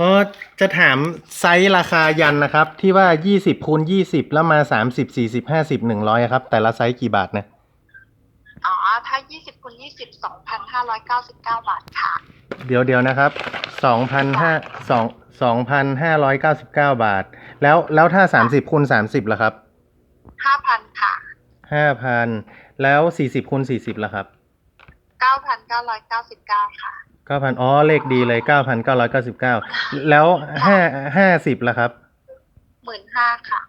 อ๋อจะถามไซส์ราคายันนะครับ ที่ว่า 20คูณ20 แล้วมา 30 40 50 100 ครับ แต่ละไซส์กี่บาทนะอ๋อ ถ้า 20คูณ20 2,599 บาทค่ะ เดี๋ยวเดี๋ยวนะครับ2,500 2 2,599 บาท แล้วแล้วถ้า 30คูณ30ล่ะครับ 5,000 ค่ะ 5,000 แล้ว 40คูณ40ล่ะครับ 9,999 ค่ะ 9,000อ๋อ เลขดีเลย9,999แล้ว5 50ล่ะครับ15,000ค่ะ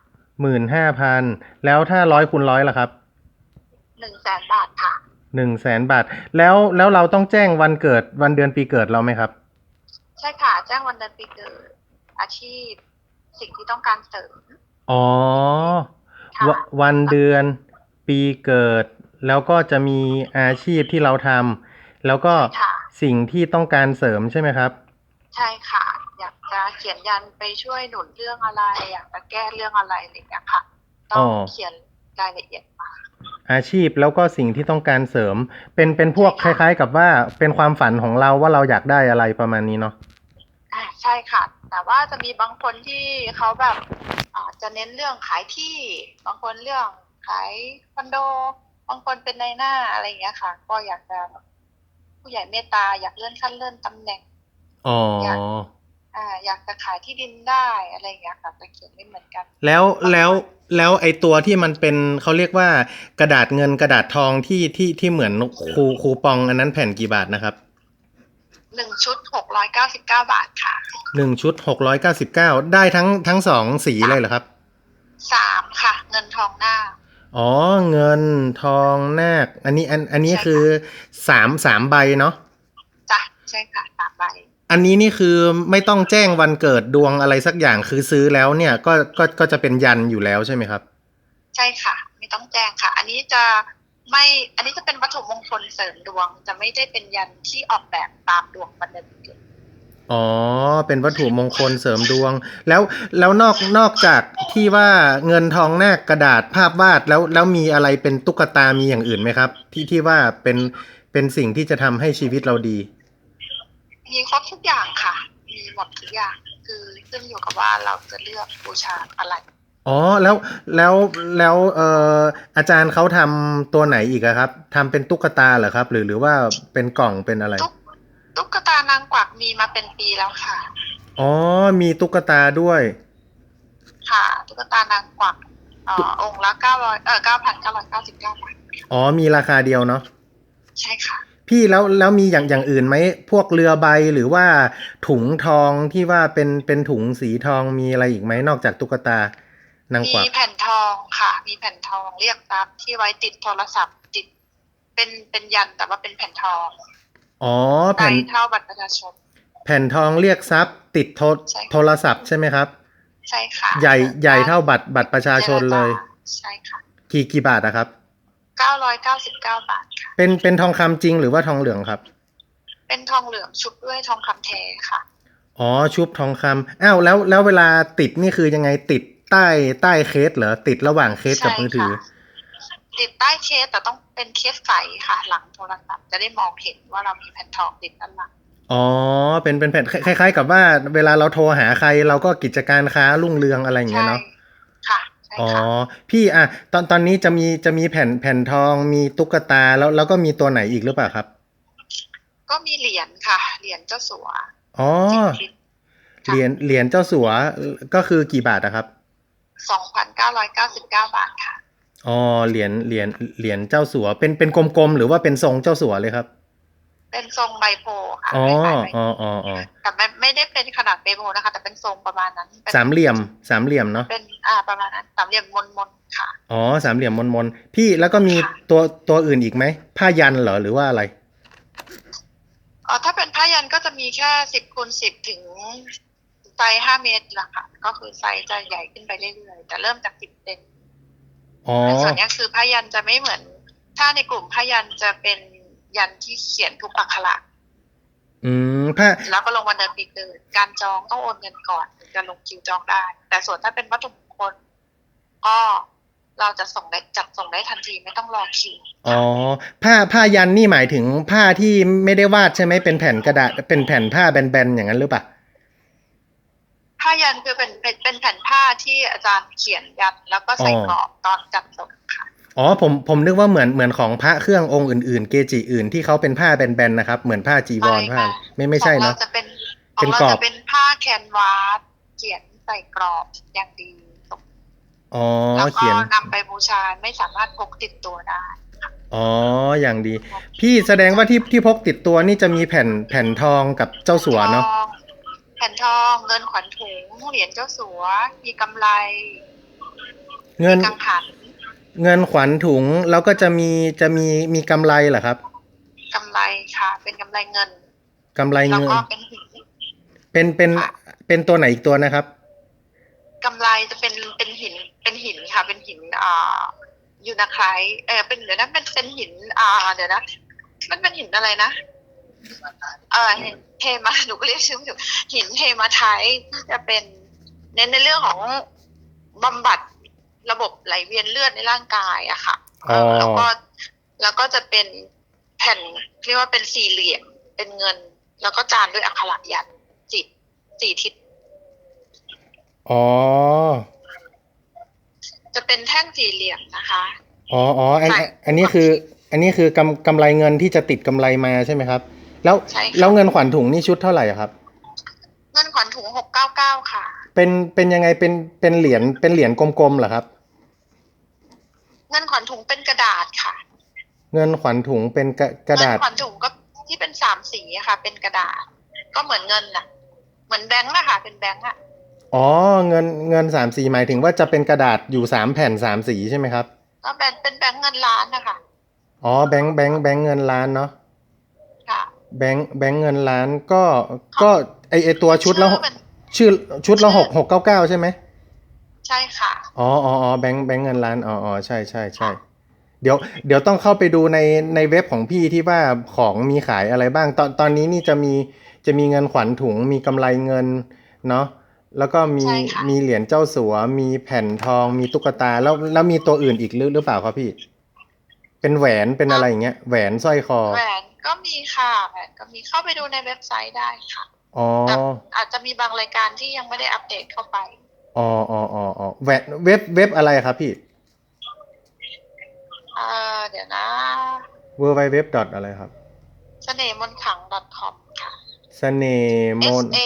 15,000แล้วถ้าร้อยคูณร้อยล่ะครับ100,000บาทค่ะหนึ่งแสนบาท แล้วแล้วเราต้องแจ้งวันเกิดวันเดือนปีเกิดเราไหมครับ ใช่ค่ะ แจ้งวันเดือนปีเกิด อาชีพ สิ่งที่ต้องการเสริมอ๋อค่ะวะวันเดือนปีเกิด แล้วก็จะมีอาชีพที่เราทำแล้วก็ค่ะ สิ่งที่ต้องการเสริมใช่ไหมครับ ใช่ค่ะ อยากจะเขียนยันไปช่วยหนุนเรื่องอะไร อยากจะแก้เรื่องอะไรอะไรอย่างเงี้ยค่ะต้ออ๋งอเขียนรายละเอียดมาอาชีพแล้วก็สิ่งที่ต้องการเสริม เป็นเป็นพวกคใช่ค่ะล้าย ๆ กับว่าเป็นความฝันของเราว่าเราอยากได้อะไรประมาณนี้เนาะอ่าใช่ค่ะ แต่ว่าจะมีบางคนที่เขาแบบอ่าจะเน้นเรื่องขายที่ บางคนเรื่องขายคอนโด บางคนเป็นในายหน้าอะไรอย่างเงี้ยค่ะ ก็อยากจะ ผู้ใหญ่เมตตาอยากเลื่อนขั้นเลื่อนตำแหน่งอ๋ออยากอ่าอยากจะขายที่ดินได้อะไรอย่างเงี้ยค่ะจะเขียนไม่เหมือนกัน แล้วแล้วแล้วไอตัวที่มันเป็นเขาเรียกว่ากระดาษเงินกระดาษทองที่ที่ที่เหมือนคูคูปองอันนั้นแผ่นกี่บาทนะครับหนึ่งชุดหกร้อยเก้าสิบเก้าบาทค่ะหนึ่งชุดหกร้อยเก้าสิบเก้าได้ทั้งทั้งสองสีเลยเหรอครับสามค่ะ เงินทองหน้า อ๋อเงินทองนาคอันนี้อันอันนี้ใช่ค่ะคือสามสามใบเนาะจ้ะใช่ค่ะสามใบ อันนี้นี่คือไม่ต้องแจ้งวันเกิดดวงอะไรสักอย่างคือซื้อแล้วเนี่ยก็ก็ก็จะเป็นยันอยู่แล้วใช่ไหมครับ ใช่ค่ะ ไม่ต้องแจ้งค่ะ อันนี้จะไม่อันนี้จะเป็นวัตถุมงคลเสริมดวง จะไม่ได้เป็นยันที่ออกแบบตามดวงวันเดือนปีเกิด อ๋อ เป็นวัตถุมงคลเสริมดวง แล้วแล้วนอกนอกจากที่ว่าเงินทองนาคกระดาษภาพวาดแล้วแล้วมีอะไรเป็นตุ๊กตามีอย่างอื่นไหมครับ ที่ที่ว่าเป็นเป็นสิ่งที่จะทำให้ชีวิตเราดี มีครบทุกอย่างค่ะ มีหมดทุกอย่าง คือขึ้นอยู่กับว่าเราจะเลือกบูชาอะไร อ๋อแล้วแล้วแล้วเอ่ออาจารย์เขาทำตัวไหนอีกอะครับทำเป็นตุ๊กตาเหรอครับ หรือหรือว่าเป็นกล่องเป็นอะไร ตุ๊ก ตุ๊กตานางกวักมีมาเป็นปีแล้วค่ะ อ๋อ มีตุ๊กตาด้วย ค่ะ ตุ๊กตานางกวักเอ่อองค์ละเก้าร้อยเอ่อเก้าพันเก้าร้อยเก้าสิบเก้าบาทอ๋อ มีราคาเดียวเนาะ ใช่ค่ะ พี่แล้วแล้วมีอย่างอย่างอื่นไหม พวกเรือใบหรือว่าถุงทองที่ว่าเป็นเป็นถุงสีทองมีอะไรอีกไหมนอกจากตุ๊กตานางกมีวักแผ่นทองค่ะ มีแผ่นทองเรียกทรัพย์ที่ไว้ติดโทรศัพท์ติด เป็นเป็นยันแต่ว่าเป็นแผ่นทอง อ๋อใบแผ่นเท่าบัตรประชาชน แผ่นทองเรียกทรัพย์ ติดโทรใช่ค่ะโทรศัพท์ใช่ไหมครับ ใช่ค่ะ ใหญ่ใหญ่เท่าบัตรบัตรประชาชนเลย ใช่ค่ะ กี่กี่บาทอะครับเก้าร้อยเก้าสิบเก้าบาทค่ะเป็นเป็นทองคำจริงหรือว่าทองเหลืองครับ เป็นทองเหลืองชุบด้วยทองคำแท้ค่ะ อ๋อชุบทองคำอ้าวแล้วแล้วเวลาติดนี่คือยังไงติดใต้ใต้เคสเหรอติดระหว่างเคสกับใช่มือถือค่ะ ติดใต้เคสแต่ต้องเป็นเคสใสค่ะ หลังโทรศัพท์จะได้มองเห็นว่าเรามีแผ่นทองติดด้านหลังอ๋อ เป็นเป็นแผ่นคล้าย ๆ กับว่าเวลาเราโทรหาใครเราก็กิจการค้ารุ่งเรืองอะไรอย่างเงี้ยเนาะค่ะใช่อ๋อค่ะพี่อะตอนตอนนี้จะมีจะมีแผ่นแผ่นทองมีตุ๊กตาแล้วแล้วก็มีตัวไหนอีกหรือเปล่าครับ ก็มีเหรียญค่ะ เหรียญเจ้าสัวอ๋อเหรียญเหรียญเจ้าสัวก็คือกี่บาทอะครับสองพันเก้าร้อยเก้าสิบเก้าบาทค่ะ อ๋อเหรียญเหรียญเหรียญเจ้าสัว เป็นเป็นกลมๆหรือว่าเป็นทรงเจ้าสัวเลยครับ เป็นทรงใบโพธิ์ค่ะอ๋อคล้ายๆใบอ๋ออ๋ออ๋อแต่ไม่ไม่ได้เป็นขนาดใบโพธิ์นะคะ แต่เป็นทรงประมาณนั้นป็นสามเหลี่ยมสามเหลี่ยมเนาะเป็นอ่าประมาณนั้นสามเหลี่ยมมนมนๆค่ะอ๋อสามเหลี่ยมมนมนๆพี่แล้วก็มีค่ะตัวตัวอื่นอีกไหมผ้ายันเหรอหรือว่าอะไรอ๋อถ้าเป็นผ้ายันก็จะมีแค่สิบคูณสิบถึงไซส์ห้าเมตรละค่ะ ก็คือไซส์จะใหญ่ขึ้นไปเรื่อยๆแต่เริ่มจากสิบเซนอ๋อใน ส่วนเนี้ยคือผ้ายันจะไม่เหมือน ถ้าในกลุ่มผ้ายันจะเป็นยันที่เขียนทุกอักขระอืมผ้าแล้วก็ลงวันเดือนปีเกิด การจองต้องโอนเงินก่อนถึงจะลงคิวจองได้ แต่ส่วนถ้าเป็นวัตถุมงคลก็เราจะส่งได้จัดส่งได้ทันทีไม่ต้องรอคิว อ๋อ ผ้าผ้ายันนี่หมายถึงผ้าที่ไม่ได้วาดใช่ไหมเป็นแผ่นกระดาษเป็นแผ่นผ้าแบนๆอย่างนั้นหรือเปล่าา ยันคือเป็นเป็นเป็นแผ่นผ้าที่อาจารย์เขียนยันแล้วก็ใส่กรอบตอนจัดส่งค่ะอ๋อผมผมนึกว่าเหมือนเหมือนของพระเครื่ององค์อื่นๆ เกจิอื่นที่เขาเป็นผ้าแบนๆนะครับ เหมือนผ้าจีวรไม่ผ้าค่ะไม่ไม่ใช่ของเนาะเราจะเป็นขเป็อนงเรากรอบจะเป็นผ้าแคนวาสเขียนใส่กรอบอย่างดีส่งอ๋อแล้วก็เขียนนำไปบูชาไม่สามารถพกติดตัวได้อ๋อ อย่างดี พี่แสดงว่าที่ที่พกติดตัวนี่จะมีแผ่นแผ่นทองกับเจ้าสัวเนาะทอง แผ่นทองเงินขวัญถุงเหรียญเจ้าสัว มีกำไร เงินกังหัน เงินขวัญถุงแล้วก็จะมีจะมีมีกำไรเหรอครับกำไรค่ะ เป็นกำไรเงินกำไรแล้วเงินก็เป็นหินเป็นเป็นค่ะเป็นตัวไหนอีกตัวนะครับกำไรจะเป็นเป็นหินเป็นหินค่ะ เป็นหินอ่ายูนาไคลเออเป็นเดี๋ยวนะเป็นเป็นหิน อ่า เดี๋ยวนะ มันเป็นหินอะไรนะ เออหินเฮมาหนูก็เรียกชื่อไม่ถูกหินเฮมาไทต์ที่จะเป็นเน้นในเรื่องของบำบัดระบบไหลเวียนเลือดในร่างกายอะค่ะอ๋อแล้วก็แล้วก็จะเป็นแผ่นเรียกว่าเป็นสี่เหลี่ยมเป็นเงิน แล้วก็จานด้วยอักขระยันต์สี่สี่ทิศ อ๋อ จะเป็นแท่งสี่เหลี่ยมนะคะ อ๋ออ๋ออันใช่อันนี้คือ อันนี้คือกำกำไรเงินที่จะติดกำไรมาใช่ไหมครับ แล้วใช่ค่ะ แล้วเงินขวัญถุงนี่ชุดเท่าไหร่อะครับ เงินขวัญถุงหกเก้าเก้าค่ะ เป็นเป็นยังไงเป็นเป็นเหรียญเป็นเหรียญกลมๆเหรอครับ เงินขวัญถุงเป็นกระดาษค่ะเงินขวัญถุงเป็นกระกระดาษ เงินขวัญถุงก็ที่เป็นสามสีอะค่ะ เป็นกระดาษ ก็เหมือนเงินน่ะ เหมือนแบงค์อะค่ะ เป็นแบงค์อะอ๋อเงินเงินสามสีหมายถึงว่าจะเป็นกระดาษอยู่สามแผ่นสามสีใช่ไหมครับ ก็เป็นเป็นแบงค์เงินล้านนะคะอ๋อแบงค์แบงค์แบงค์เงินล้านเนาะค่ะ แบงค์แบงค์เงินล้านก็ก็ไอไอตัวชุดละชื่อมันชื่อชุดละหกหกเก้าเก้าใช่ไหมใช่ค่ะอ๋ออ๋ออ๋อแบงค์แบงค์เงินล้านอ๋ออ๋อใช่ใช่ใช่เดี๋ยวเดี๋ยวต้องเข้าไปดูในในเว็บของพี่ที่ว่าของมีขายอะไรบ้าง ตอนตอนนี้นี่จะมีจะมีเงินขวัญถุงมีกำไรเงินเนาะแล้วก็มีใช่ค่ะมีเหรียญเจ้าสัว มีแผ่นทอง มีตุ๊กตาแล้วแล้วมีตัวอื่นอีกหรือหรือเปล่าครับพี่ เป็นแหวนเป็นอะไรอย่างเงี้ยแหวนสร้อยคอแหวน ก็มีค่ะแหวนก็มีเข้าไปดูในเว็บไซต์ได้ค่ะอ๋อแต่อาจจะมีบางรายการที่ยังไม่ได้อัปเดตเข้าไปอ๋ออ๋ออ๋ออ๋อแหวนเว็บเว็บอะไรครับพี่เอ่อเดี๋ยวนะ w w w อะไรครับเสน่ห์มนต์ขัง .com ค่ะเสน่ห์ม S น A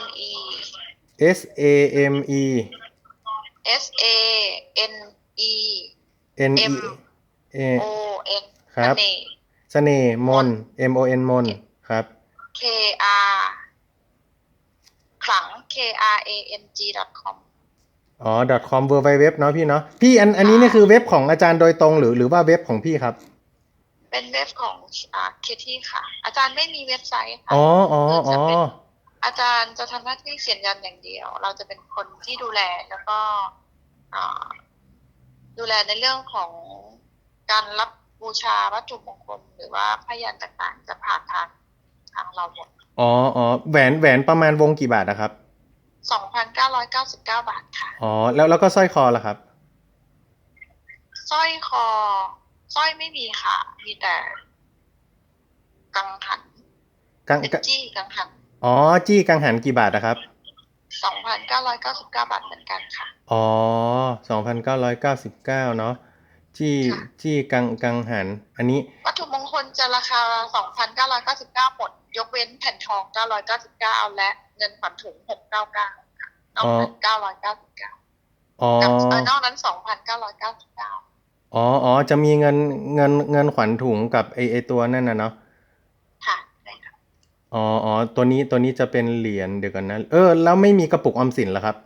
N E S A M E S A N E N E M A O N ครับ เสน่ห์เสน่ห์มน M O N มนครับ K R ขลัง K R A N G com อ๋อ .com w w w เนาะพี่เนาะพี่อันอันนี้นี่คือเว็บของอาจารย์โดยตรงหรือหรือว่าเว็บของพี่ครับ เป็นเว็บของอ่าเคที่ค่ะ อาจารย์ไม่มีเว็บไซต์ค่ะอ๋ออ๋ออ๋ออาจารย์จะทำหน้าที่เขียนยันอย่างเดียว เราจะเป็นคนที่ดูแลแล้วก็อ่าดูแลในเรื่องของการรับ บูชาวัตถุมงคลหรือว่าพยันต่างๆ จะผ่านทางทางเราหมดอ๋ออ๋อแหวนแหวนประมาณวงกี่บาทนะครับ2,999บาทค่ะอ๋อแล้วแล้วก็สร้อยคอล่ะครับสร้อยคอสร้อยไม่มีค่ะ มีแต่กังหันกังเป็นกังจี้กังหันอ๋อจี้กังหันกี่บาทนะครับ2,999บาทเหมือนกันค่ะอ๋อสองพันเก้าร้อยเก้าสิบเก้าเนาะ จี้ค่ะจี้กังกังหัน อันนี้วัตถุมงคลจะราคา 2,999 หมด ยกเว้นแผ่นทอง 999 และเงินขวัญถุง 699ค่ะนอกนั้น999อ๋อกับเออนอกนั้น 2,999 อ๋ออ๋อจะมีเงินเงินเงินขวัญถุงกับไอไอตัวนั่นนะเนาะค่ะใช่ค่ะอ๋ออ๋อตัวนี้ตัวนี้จะเป็นเหรียญเดี๋ยวกันนะเออ แล้วไม่มีกระปุกออมสินเหรอครับ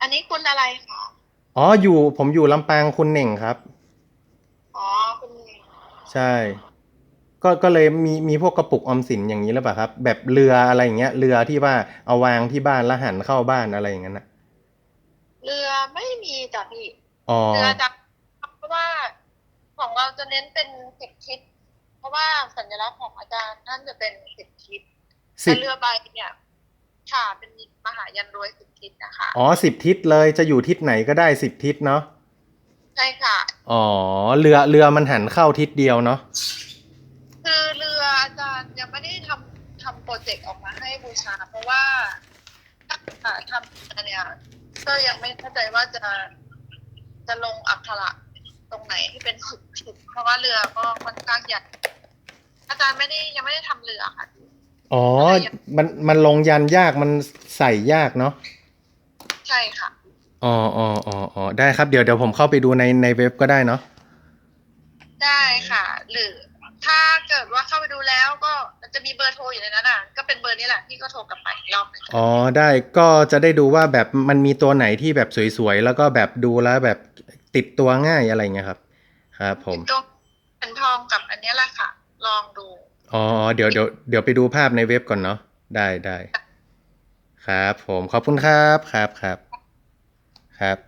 อันนี้คุณอะไรคะ อ๋ออยู่ผมอยู่ลำปางคุณเหน่งครับ อ๋อคุณใช่ ก็ก็เลยมีมีพวกกระปุกออมสินอย่างนี้หรือเปล่าครับ แบบเรืออะไรอย่างเงี้ย เรือที่ว่าเอาวางที่บ้านแล้วหันเข้าบ้านอะไรอย่างนั้นนะเรือไม่มีจ้ะพี่อ๋อเรือจะเพราะว่าของเราจะเน้นเป็นสิบทิศเพราะว่าสัญลักษณ์ของอาจารย์ท่านจะเป็นสิบทิศสิแต่บเรือใบเนี่ยค่ะเป็น มหายันรวยสิบทิศนะคะอ๋อสิบทิศเลยจะอยู่ทิศไหนก็ได้สิบทิศเนาะใช่ค่ะ อ๋อเรือเรือมันหันเข้าทิศเดียวเนาะคือเรืออาจารย์ยังไม่ได้ทำทำโปรเจกต์ออกมาให้บูชา เพราะว่าถ้าค่ะทำเนี่ยก็ยังไม่เข้าใจว่าจะจะลงอักขระตรงไหนที่เป็นฝึกฝึกเพราะว่าเรือก็ค่อนข้างใหญ่อาจารย์ไม่ได้ยังไม่ได้ทำเรือค่ะ อ๋อ มันมันลงยันยากมันใส่ยากเนาะใช่ค่ะอ๋ออ๋ออ๋ออ๋อได้ครับเดี๋ยวเดี๋ยวผมเข้าไปดูในในเว็บก็ได้เนาะได้ค่ะ หรือถ้าเกิดว่าเข้าไปดูแล้วก็จะมีเบอร์โทรอยู่ในนั้นอะ ก็เป็นเบอร์นี้แหละที่ก็โทรกลับไปอีกรอบหนึ่งอ๋อได้ก็จะได้ดูว่าแบบมันมีตัวไหนที่แบบสวยๆแล้วก็แบบดูแล้วแบบติดตัวง่ายอะไรเงี้ยครับ ครับ ผมตรงเป็นทองกับอันเนี้ยแหละค่ะ ลองดู อ๋อเดี๋ยวเดี๋ยวเดี๋ยวไปดูภาพในเว็บก่อนเนาะได้ได้ครับ ผมขอบคุณครับครับครับครับ